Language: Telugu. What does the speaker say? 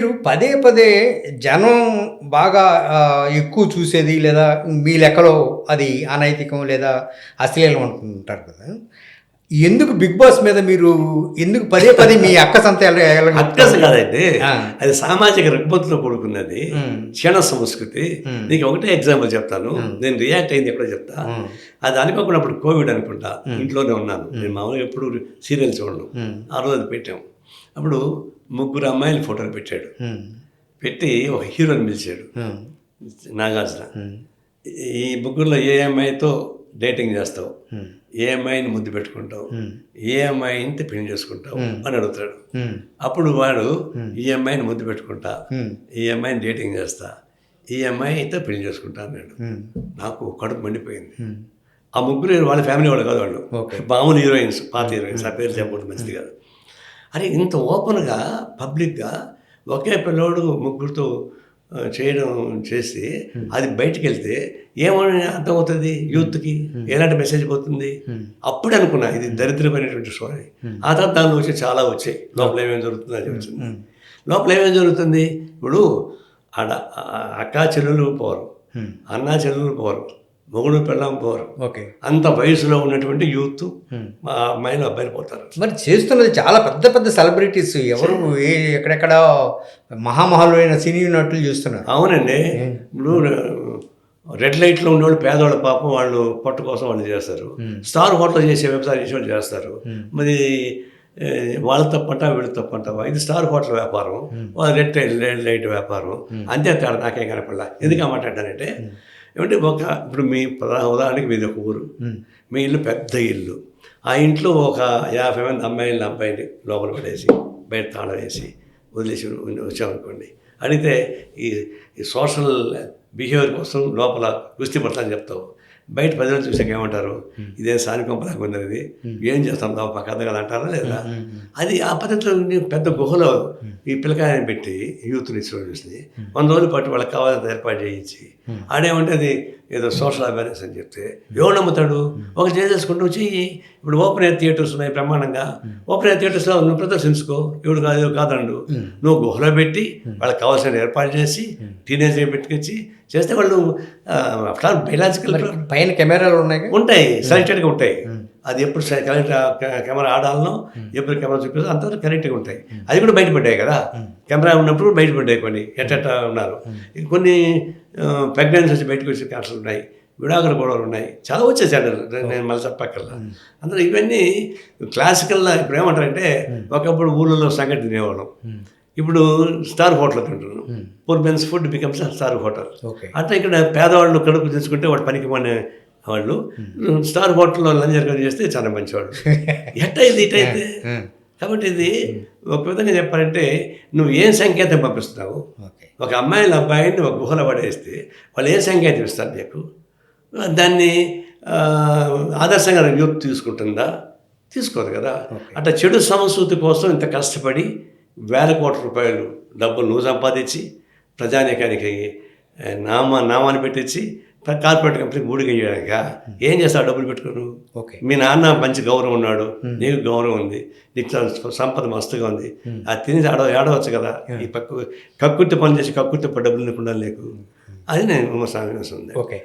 మీరు పదే పదే జనం బాగా ఎక్కువ చూసేది లేదా మీ లెక్కలో అది అనైతికం లేదా అశ్లీలం అనుకుంటారు కదా. ఎందుకు బిగ్ బాస్ మీద మీరు ఎందుకు పదే పదే మీ అక్క సంత అక్కస కాదండి. ఆ. అది సామాజిక రుగ్మతలో కూడుకున్నది. క్షణ సంస్కృతి. నీకు ఒకటే ఎగ్జాంపుల్ చెప్తాను. నేను రియాక్ట్ అయింది ఎప్పుడో చెప్తా. అది అనుకోకుండా అప్పుడు కోవిడ్ అనుకుంటా. ఇంట్లోనే ఉన్నాను. నేను మామూలుగా ఎప్పుడు సీరియల్ చూడను. ఆ రోజు అది పెట్టాం. అప్పుడు ముగ్గురు అమ్మాయిల ఫోటోలు పెట్టాడు. పెట్టి ఒక హీరోని పిలిచాడు. నాగార్జున. ఈ ముగ్గురులో ఏ అమ్మాయితో డేటింగ్ చేస్తావు. ఏ అమ్మాయిని ముద్దు పెట్టుకుంటావు. ఏ అమ్మాయిని పెళ్ళి చేసుకుంటావు అని అడుగుతాడు. అప్పుడు వాడు ఈ అమ్మాయిని ముద్దు పెట్టుకుంటా. ఈ అమ్మాయిని డేటింగ్ చేస్తా ఈ అమ్మాయితో పెళ్ళి చేసుకుంటా అన్నాడు. నాకు కడుపు మండిపోయింది. ఆ ముగ్గురు వాళ్ళ ఫ్యామిలీ వాళ్ళు కాదు వాళ్ళు. మామూలు హీరోయిన్స్ పాత హీరోయిన్స్ ఆ పేరు చెప్పకూడదు మంచిది కాదు అరే ఇంత ఓపెన్గా పబ్లిక్గా ఒకే పిల్లోడు ముగ్గురితో చేయడం చేసి అది బయటికి వెళ్తే ఏమని అర్థమవుతుంది యూత్కి? ఎలాంటి మెసేజ్ పోతుంది? అప్పుడు అనుకున్నా ఇది దరిద్రమైనటువంటి స్టోరీ. ఆ తర్వాత దానిలో వచ్చి చాలా వచ్చాయి. లోపల ఏమేమి జరుగుతుంది అది వచ్చింది లోపల ఏమేమి జరుగుతుంది? ఇప్పుడు ఆడ అక్కా చెల్లెలు పోరు. అన్నా చెల్లెలు పోరు. మొగుడు పెళ్ళాం పోరు. ఓకే. అంత వయసులో ఉన్నటువంటి యూత్. మా అమ్మాయిలు అబ్బాయిలు పోతారు మరి చేస్తున్నది చాలా పెద్ద పెద్ద సెలబ్రిటీస్. ఎవరు ఎక్కడెక్కడ మహామహులైన సినీ నటులు చేస్తున్నారు. అవునండి. ఇప్పుడు రెడ్ లైట్లో ఉండేవాళ్ళు పేదవాళ్ళ పాపం వాళ్ళు పట్టు కోసం వాళ్ళు చేస్తారు. స్టార్ హోటల్ చేసే వ్యవసాయం చేసే వాళ్ళు చేస్తారు. మరి వాళ్ళ తప్పంట వీళ్ళ తప్పంట ఇది స్టార్ హోటల్ వ్యాపారం. వాళ్ళ రెడ్ లైట్ వ్యాపారం. అంతే తేడా నాకేం కనపడలా. ఎందుకు ఆ మాట అంటానంటే ఏమంటే ఒక ఇప్పుడు మీ ఉదాహరణకి మీది ఒక ఊరు. మీ ఇల్లు పెద్ద ఇల్లు. ఆ ఇంట్లో ఒక యాభై మంది అమ్మాయిలు అబ్బాయిని లోపల పడేసి బయట తాళం వేసి వదిలేసి వచ్చామనుకోండి. అడిగితే ఈ ఈ సోషల్ బిహేవియర్ కోసం లోపల కుస్తీ పడతాను చెప్తావు. బయట ప్రజలు చూసాక ఏమంటారు? ఇదే సానికొంపలాగా ఉంది ఇది ఏం చేస్తాం? దా పక్క కదా అంటారా లేదా? అది ఆ పద్ధతిలో పెద్ద గుహలో ఈ పిల్లకాయని పెట్టి యూత్ని చూసి వంద రోజుల పాటు వాళ్ళకి కావాల్సిన ఏర్పాటు చేయించి ఆడేమంటే అది ఏదో సోషల్ అవేర్నెస్ అని చెప్తే ఎవరు నమ్ముతాడు. ఒక చేసేసుకుంటూ వచ్చి ఇప్పుడు ఓపెన్ ఎయిర్ థియేటర్స్ ఉన్నాయి బ్రహ్మాండంగా. ఓపెన్ ఎయిర్ థియేటర్స్లో నువ్వు ప్రదర్శించుకో. ఎవడు కాదు కాదండు. నువ్వు గుహలో పెట్టి వాళ్ళకి కావాల్సిన ఏర్పాటు చేసి టీనేజ్ పెట్టుకొచ్చి చేస్తే వాళ్ళు బయలాజికల్ పైన కెమెరాలు ఉన్నాయి ఉంటాయి సెలెక్టెడ్గా ఉంటాయి. అది ఎప్పుడు కరెక్ట్ కెమెరా ఆడాలనో ఎప్పుడు కెమెరా చూపిస్తే అంతవరకు కరెక్ట్గా ఉంటాయి. అది కూడా బయటపడ్డాయి కదా. కెమెరా ఉన్నప్పుడు బయటపడ్డాయి కొన్ని ఎట్ట ఉన్నారు. కొన్ని ప్రెగ్నెన్సీ వచ్చి బయటకు వచ్చే క్యాన్సర్ ఉన్నాయి. విడాకుల గొడవలు ఉన్నాయి. చాలా వచ్చేసి నేను మళ్ళీ చెప్పక్కర్లా. అందులో ఇవన్నీ క్లాసికల్గా ఇప్పుడు ఏమంటారంటే ఒకప్పుడు ఊళ్ళలో సంగతి తినేవాళ్ళం. ఇప్పుడు స్టార్ హోటల్ తింటున్నాం. Poor men's food becomes star hotel అట్లా ఇక్కడ పేదవాళ్ళు కడుపు తెచ్చుకుంటే వాడు పనికి మన వాళ్ళు స్టార్ హోటల్లో లంచ్ అరేంజ్ చేస్తే చాలా మంచివాళ్ళు. ఎట్ట ఇది ఇటైతే కాబట్టి ఇది ఒక విధంగా చెప్పాలంటే నువ్వు ఏం సంకేతం పంపిస్తున్నావు? ఒక అమ్మాయిల అబ్బాయిని ఒక గుహలో పడేస్తే వాళ్ళు ఏ సంకేతం ఇస్తారు నీకు? దాన్ని ఆదర్శంగా యూత్ తీసుకుంటుందా? తీసుకోదు కదా. అట్లా చెడు సంస్కృతి కోసం ఇంత కష్టపడి వేల కోట్ల రూపాయలు డబ్బులు నువ్వు సంపాదించి ప్రజానీకానికి నామ నామాన్ని పెట్టించి కార్పొరేట్ కంపెనీ ఊడిగా చేయడానిక ఏం చేస్తావు? డబ్బులు పెట్టుకోను. ఓకే. మీ నాన్న మంచి గౌరవం ఉన్నాడు. నీకు గౌరవం ఉంది. నీకు సంపద మస్తుగా ఉంది. అది తిని ఆడ ఏడవచ్చు కదా. ఈ పక్క కక్కుర్తి పని చేసి కక్కుర్తి డబ్బులు నీకు ఉండాలి నీకు అది నేను విమర్శ ఉంది. ఓకే.